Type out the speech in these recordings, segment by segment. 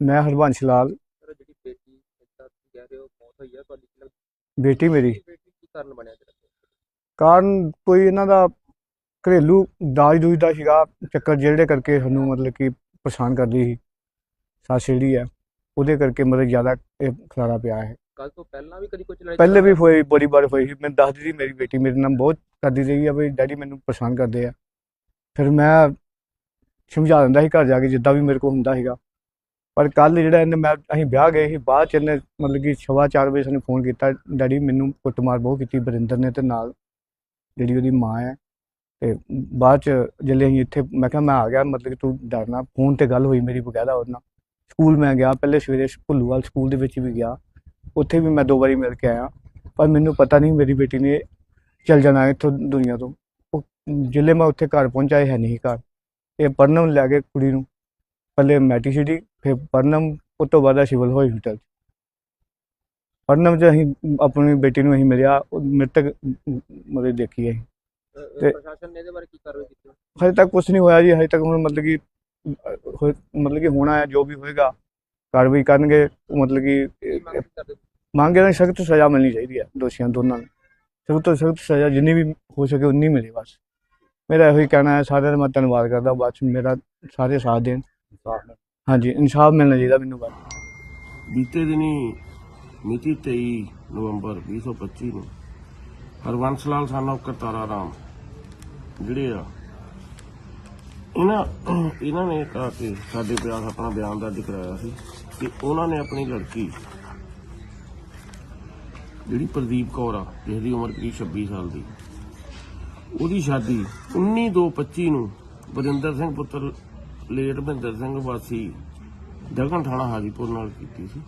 ਮੈਂ ਹਰਬੰਸ਼ ਲਾਲ। ਸਰ ਜਿਹੜੀ ਬੇਟੀ ਜਿੱਦਾਂ ਤੁਸੀਂ ਕਹਿ ਰਹੇ ਹੋ ਮੌਤ ਹੋਈ ਆ ਤੁਹਾਡੀ ਕਿਹਨਾਂ ਬੇਟੀ ਮੇਰੀ। ਦੀ ਬੇਟੀ ਕੀ ਕਾਰਨ ਬਣਿਆ ਜਿਹੜਾ ਕਾਰਨ ਕੋਈ ਇਹਨਾਂ ਦਾ ਘਰੇਲੂ ਦਾਜ ਦੂਜ ਦਾ ਸੀਗਾ ਚੱਕਰ ਜਿਹੜੇ ਕਰਕੇ ਸਾਨੂੰ ਮਤਲਬ ਕਿ ਪਰੇਸ਼ਾਨ ਕਰਦੀ ਸੀ। ਸੱਸ ਜਿਹੜੀ ਹੈ ਉਹਦੇ ਕਰਕੇ ਮਤਲਬ ਜ਼ਿਆਦਾ ਇਹ ਖਲਾਰਾ ਪਿਆ ਹੈ ਕੱਲ ਤੋਂ ਪਹਿਲਾਂ ਵੀ ਕਦੀ ਕੁਝ ਲੜਾਈ ਪਹਿਲੇ ਵੀ ਹੋਈ ਬੜੀ ਵਾਰ ਹੋਈ ਸੀ। ਮੈਂ ਦੱਸਦੀ ਸੀ ਮੇਰੀ ਬੇਟੀ ਮੇਰੇ ਨਾਲ ਬਹੁਤ ਕਰਦੀ ਰਹੀ ਆ ਵੀ ਡੈਡੀ ਮੈਨੂੰ ਪਰੇਸ਼ਾਨ ਕਰਦੇ ਆ। ਫਿਰ ਮੈਂ ਸਮਝਾ ਦਿੰਦਾ ਸੀ ਘਰ ਜਾ ਕੇ ਜਿੱਦਾਂ ਵੀ ਮੇਰੇ ਕੋਲ ਹੁੰਦਾ ਸੀਗਾ। ਪਰ ਕੱਲ ਜਿਹੜਾ ਇਹਨੇ ਮੈਂ, ਅਸੀਂ ਵਿਆਹ ਗਏ ਸੀ, ਬਾਅਦ ਚ ਇਹਨੇ ਮਤਲਬ ਕਿ ਸਵਾ ਚਾਰ ਵਜੇ ਸਾਨੂੰ ਫੋਨ ਕੀਤਾ। ਡੈਡੀ ਮੈਨੂੰ ਕੁੱਟਮਾਰ ਬਹੁਤ ਕੀਤੀ ਬਰਿੰਦਰ ਨੇ ਤੇ ਨਾਲ ਜਿਹੜੀ ਉਹਦੀ ਮਾਂ ਹੈ। ਤੇ ਬਾਅਦ ਚ ਜਦੋਂ ਅਸੀਂ ਇੱਥੇ, ਮੈਂ ਕਿਹਾ ਮੈਂ ਆ ਗਿਆ, ਮਤਲਬ ਕਿ ਤੂੰ ਡਰਨਾ ਫੋਨ ਤੇ ਗੱਲ ਹੋਈ ਮੇਰੀ ਬਕਾਇਦਾ ਉਹਦੇ ਨਾਲ। ਸਕੂਲ ਮੈਂ ਗਿਆ, ਪਹਿਲੇ ਸਵੇਰੇ ਭੁੱਲੂਵਾਲ ਸਕੂਲ ਦੇ ਵਿੱਚ ਵੀ ਗਿਆ। ਉੱਥੇ ਵੀ ਮੈਂ ਦੋ ਵਾਰੀ ਮਿਲ ਕੇ ਆਇਆ। ਪਰ ਮੈਨੂੰ ਪਤਾ ਨਹੀਂ ਮੇਰੀ ਬੇਟੀ ਨੇ ਚਲ ਜਾਣਾ ਇੱਥੋਂ ਦੁਨੀਆ ਤੋਂ। ਉਹ ਜਿੱਲੇ ਮੈਂ ਉੱਥੇ ਘਰ ਪਹੁੰਚਾਏ ਹੈ ਨਹੀਂ ਘਰ। ਇਹ ਪਰਨਮ ਲੈ ਕੇ ਕੁੜੀ ਨੂੰ। ਪਹਿਲੇ ਮੈਟੀ ਸਿਟੀ ਫਿਰ ਪਰਨਮ ਉਸ ਤੋਂ ਬਾਅਦ ਸਿਵਲ ਹਸਪੀਟਲ ਪਰਨਮ ਚ ਅਸੀਂ ਆਪਣੀ ਬੇਟੀ ਨੂੰ ਅਸੀਂ ਮਿਲਿਆ ਉਹ ਮ੍ਰਿਤਕ ਮਤਲਬ ਦੇਖੀ ਹੈ ਤੇ- ਪ੍ਰਸ਼ਾਸਨ ਨੇ ਇਹਦੇ ਬਾਰੇ ਕੀ ਕਾਰਵਾਈ ਕੀਤੀ? ਹਜੇ ਤੱਕ ਕੁਝ ਨਹੀਂ ਹੋਇਆ ਜੀ ਹਜੇ ਤੱਕ ਹੁਣ ਮਤਲਬ ਕਿ ਮਤਲਬ ਕਿ ਹੋਣਾ ਹੈ ਜੋ ਵੀ ਹੋਏਗਾ ਕਾਰਵਾਈ ਕਰਨਗੇ ਮਤਲਬ ਕਿ ਮੰਗ ਤਾਂ ਸਖਤ ਸਜ਼ਾ ਮਿਲਣੀ ਚਾਹੀਦੀ ਹੈ ਦੋਸ਼ੀਆਂ ਦੋਨਾਂ ਨੂੰ। ਸਖਤ ਤੋਂ ਸਖਤ ਸਜ਼ਾ ਜਿੰਨੀ ਵੀ ਹੋ ਸਕੇ ਉਨੀ ਮਿਲੇ ਬਸ। ਮੇਰਾ ਇਹੋ ਹੀ ਕਹਿਣਾ ਹੈ ਸਾਰਿਆਂ ਦਾ ਮੈਂ ਧੰਨਵਾਦ ਕਰਦਾ ਬਾਅਦ ਚ ਮੇਰਾ ਸਾਰੇ ਸਾਥ ਦੇਣ। ਹਾਂਜੀ ਇਨਸਾਫ ਮਿਲਣਾ ਚਾਹੀਦਾ ਮੈਨੂੰ ਬਸ। ਬੀਤੇ ਦਿਨੀ ਮਿਤੀ 23 ਨਵੰਬਰ 2025 ਨੂੰ ਹਰਵੰਸ ਲਾਲ ਸਾਨੋ ਕਰਤਾਰਾ ਰਾਮ ਜਿਹੜੇ ਆ ਇਹਨਾਂ ਇਹਨਾਂ ਨੇ ਕਹਾ ਕਿ ਸਾਡੇ ਪਿਆਰ ਆਪਣਾ ਬਿਆਨ ਦਰਜ ਕਰਾਇਆ ਸੀ ਕਿ ਉਹਨਾਂ ਨੇ ਆਪਣੀ ਲੜਕੀ ਜਿਹੜੀ ਪ੍ਰਦੀਪ ਕੌਰ ਆ ਜਿਸ ਦੀ ਉਮਰ ਕਰੀਬ 26 ਸਾਲ ਦੀ ਉਹਦੀ ਸ਼ਾਦੀ 19 2 25 ਨੂੰ ਬਰਿੰਦਰ ਸਿੰਘ ਪੁੱਤਰ ਲੇਟ ਮਹਿੰਦਰ ਸਿੰਘ ਵਾਸੀ ਦਗਨ ਥਾਣਾ ਹਾਜੀਪੁਰ ਨਾਲ ਕੀਤੀ ਸੀ,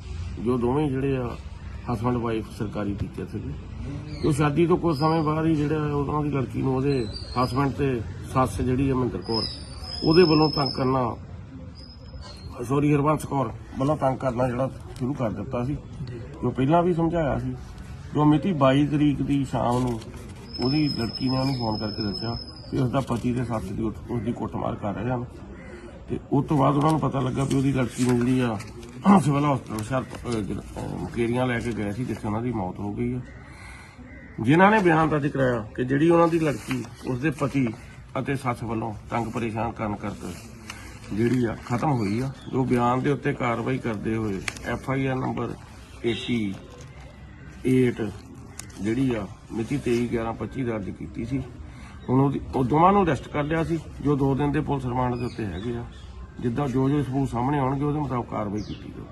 ਜੋ ਦੋਵੇਂ ਜਿਹੜੇ ਆ ਹਸਬੰਡ ਵਾਈਫ ਸਰਕਾਰੀ ਟੀਚਰ ਸੀਗੇ। ਉਹ ਸ਼ਾਦੀ ਤੋਂ ਕੁਝ ਸਮੇਂ ਬਾਅਦ ਹੀ ਜਿਹੜਾ ਉਹਨਾਂ ਦੀ ਲੜਕੀ ਨੂੰ ਉਹਦੇ ਹਸਬੰਡ ਤੇ ਸੱਸ ਜਿਹੜੀ ਹੈ ਮਹਿੰਦਰ ਕੌਰ, ਉਹਦੇ ਵੱਲੋਂ ਤੰਗ ਕਰਨਾ ਸੋਰੀ ਹਰਵੰਸ ਕੌਰ ਵੱਲੋਂ ਤੰਗ ਕਰਨਾ ਜਿਹੜਾ ਸ਼ੁਰੂ ਕਰ ਦਿੱਤਾ ਸੀ, ਜੋ ਪਹਿਲਾਂ ਵੀ ਸਮਝਾਇਆ ਸੀ। ਜੋ ਮਿਤੀ 22 ਤਰੀਕ ਦੀ ਸ਼ਾਮ ਨੂੰ ਉਹਦੀ ਲੜਕੀ ਨੇ ਉਹਨੂੰ ਫੋਨ ਕਰਕੇ ਦੱਸਿਆ ਕਿ ਉਸ ਦਾ ਪਤੀ ਤੇ ਸੱਸ ਦੀ ਉਸ ਦੀ ਕੁੱਟਮਾਰ ਕਰ ਰਹੇ ਹਨ। ਤੇ ਉਸ ਤੋਂ ਬਾਅਦ ਉਹਨਾਂ ਨੂੰ ਪਤਾ ਲੱਗਾ ਵੀ ਉਹਦੀ ਲੜਕੀ ਨੂੰ ਜਿਹੜੀ ਆ ਸਿਵਲ ਹਸਪਤਾਲ ਸ਼ਹਿਰ ਕੇਰੀਆਂ ਲੈ ਕੇ ਗਏ ਸੀ ਜਿੱਥੇ ਉਹਨਾਂ ਦੀ ਮੌਤ ਹੋ ਗਈ ਆ। ਜਿਨ੍ਹਾਂ ਨੇ ਬਿਆਨ ਦਰਜ ਕਰਾਇਆ ਕਿ ਜਿਹੜੀ ਉਹਨਾਂ ਦੀ ਲੜਕੀ ਉਸਦੇ ਪਤੀ ਅਤੇ ਸੱਸ ਵੱਲੋਂ ਤੰਗ ਪਰੇਸ਼ਾਨ ਕਰਨ ਕਰਕੇ ਜਿਹੜੀ ਆ ਖਤਮ ਹੋਈ ਆ, ਜੋ ਬਿਆਨ ਦੇ ਉੱਤੇ ਕਾਰਵਾਈ ਕਰਦੇ ਹੋਏ ਐਫ ਆਈ ਆਰ ਨੰਬਰ 88 ਜਿਹੜੀ ਆ ਮਿਤੀ 23 11 25 ਦਰਜ ਕੀਤੀ ਸੀ। ਹੁਣ ਉਹਦੀ ਉਹ ਦੋਵਾਂ ਨੂੰ ਅਰੈਸਟ ਕਰ ਲਿਆ ਸੀ, ਜੋ 2 ਦਿਨ ਦੇ ਪੁਲਿਸ ਰਿਮਾਂਡ ਦੇ ਉੱਤੇ ਹੈਗੇ ਆ। ਜਿੱਦਾਂ ਜੋ ਜੋ ਸਬੂਤ ਸਾਹਮਣੇ ਆਉਣਗੇ, ਉਹਦੇ ਮੁਤਾਬਕ ਕਾਰਵਾਈ ਕੀਤੀ ਜਾਊ